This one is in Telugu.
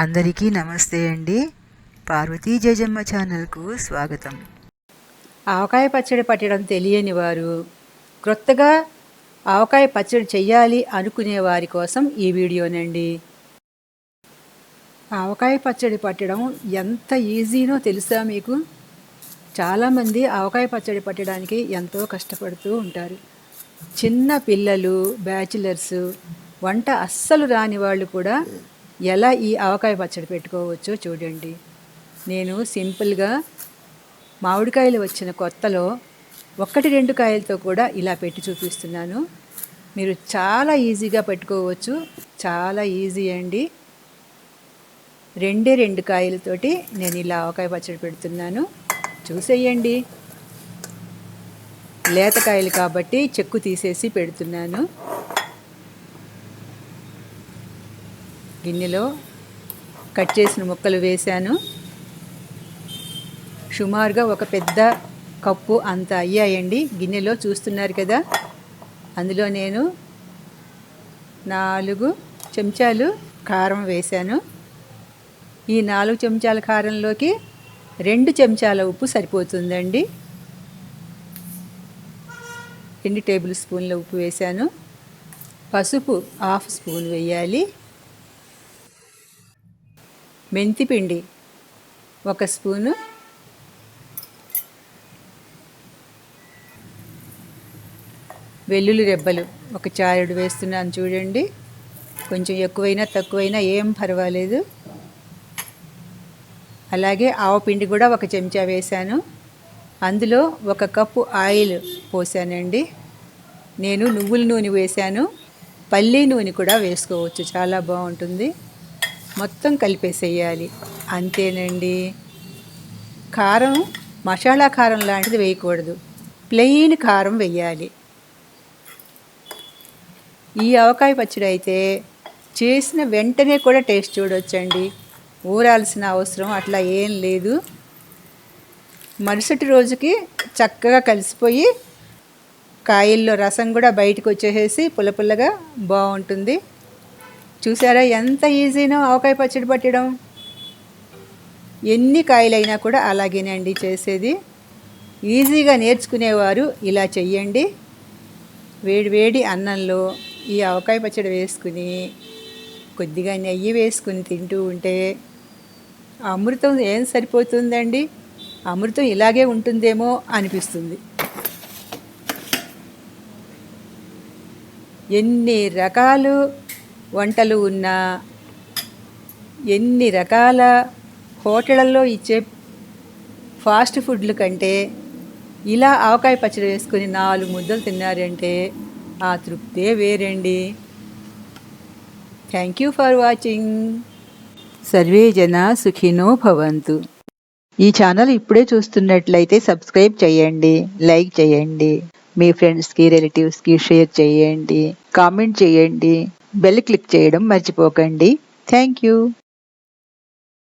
అందరికీ నమస్తే అండి. పార్వతీ జయజమ్మ ఛానల్కు స్వాగతం. ఆవకాయ పచ్చడి పట్టడం తెలియని వారు క్రొత్తగా ఆవకాయ పచ్చడి చెయ్యాలి అనుకునే వారి కోసం ఈ వీడియోనండి. ఆవకాయ పచ్చడి పట్టడం ఎంత ఈజీనో తెలుసా మీకు? చాలామంది ఆవకాయ పచ్చడి పట్టడానికి ఎంతో కష్టపడుతూ ఉంటారు. చిన్న పిల్లలు బ్యాచిలర్స్ వంట అస్సలు రాని వాళ్ళు కూడా ఎలా ఈ ఆవకాయ పచ్చడి పెట్టుకోవచ్చో చూడండి. నేను సింపుల్గా మామిడికాయలు వచ్చిన కొత్తలో ఒక్కటి రెండు కాయలతో కూడా ఇలా పెట్టి చూపిస్తున్నాను. మీరు చాలా ఈజీగా పెట్టుకోవచ్చు. చాలా ఈజీ అండి. రెండే రెండు కాయలతోటి నేను ఇలా ఆవకాయ పచ్చడి పెడుతున్నాను. చూసేయండి. లేతకాయలు కాబట్టి చెక్కు తీసేసి పెడుతున్నాను. గిన్నెలో కట్ చేసిన ముక్కలు వేశాను. సుమారుగా ఒక పెద్ద కప్పు అంత అయ్యాయండి. గిన్నెలో చూస్తున్నారు కదా. అందులో నేను నాలుగు చెంచాలు కారం వేశాను. ఈ నాలుగు చెంచాల కారంలోకి రెండు చెంచాల ఉప్పు సరిపోతుందండి. రెండు టేబుల్ స్పూన్ల ఉప్పు వేశాను. పసుపు హాఫ్ స్పూన్ వేయాలి. మెంతిపిండి ఒక స్పూను వెల్లుల్లి రెబ్బలు. ఒక చారుడు వేస్తున్నాను చూడండి. కొంచెం ఎక్కువైనా తక్కువైనా ఏం పర్వాలేదు. అలాగే ఆవపిండి కూడా ఒక చెంచా వేశాను. అందులో ఒక కప్పు ఆయిల్ పోసానండి. నేను నువ్వుల నూనె వేశాను. పల్లీ నూనె కూడా వేసుకోవచ్చు. చాలా బాగుంటుంది. మొత్తం కలిపేసేయాలి. అంతేనండి. కారం మసాలా కారం లాంటిది వేయకూడదు. ప్లెయిన్ కారం వేయాలి. ఈ ఆవకాయ పచ్చడి అయితే చేసిన వెంటనే కూడా టేస్ట్ చూడొచ్చండి. ఊరాల్సిన అవసరం అట్లా ఏం లేదు. మరుసటి రోజుకి చక్కగా కలిసిపోయి కాయల్లో రసం కూడా బయటకు వచ్చేసేసి పుల్లపుల్లగా బాగుంటుంది. చూసారా? ఎంత ఈజీనో ఆవకాయ పచ్చడి పట్టడం. ఎన్ని కాయలైనా కూడా అలాగేనండి చేసేది. ఈజీగా నేర్చుకునేవారు ఇలా చెయ్యండి. వేడి వేడి అన్నంలో ఈ ఆవకాయ పచ్చడి వేసుకుని కొద్దిగా నెయ్యి వేసుకుని తింటూ ఉంటే అమృతం ఏం సరిపోతుందండి? అమృతం ఇలాగే ఉంటుందేమో అనిపిస్తుంది. ఎన్ని రకాలు వంటలు ఉన్నా ఎన్ని రకాల హోటళ్ళల్లో ఇచ్చే ఫాస్ట్ ఫుడ్ల కంటే ఇలా ఆవకాయ పచ్చడి వేసుకొని నాలుగు ముద్దలు తిన్నారంటే ఆ తృప్తే వేరండి. థ్యాంక్ యూ ఫర్ వాచింగ్ సర్వే జన సుఖినో భవంతు. ఈ ఛానల్ ఇప్పుడే చూస్తున్నట్లయితే సబ్స్క్రైబ్ చేయండి లైక్ చేయండి మీ ఫ్రెండ్స్కి రిలేటివ్స్కి షేర్ చేయండి కామెంట్ చేయండి. బెల్ క్లిక్ చేయడం మర్చిపోకండి. Thank you.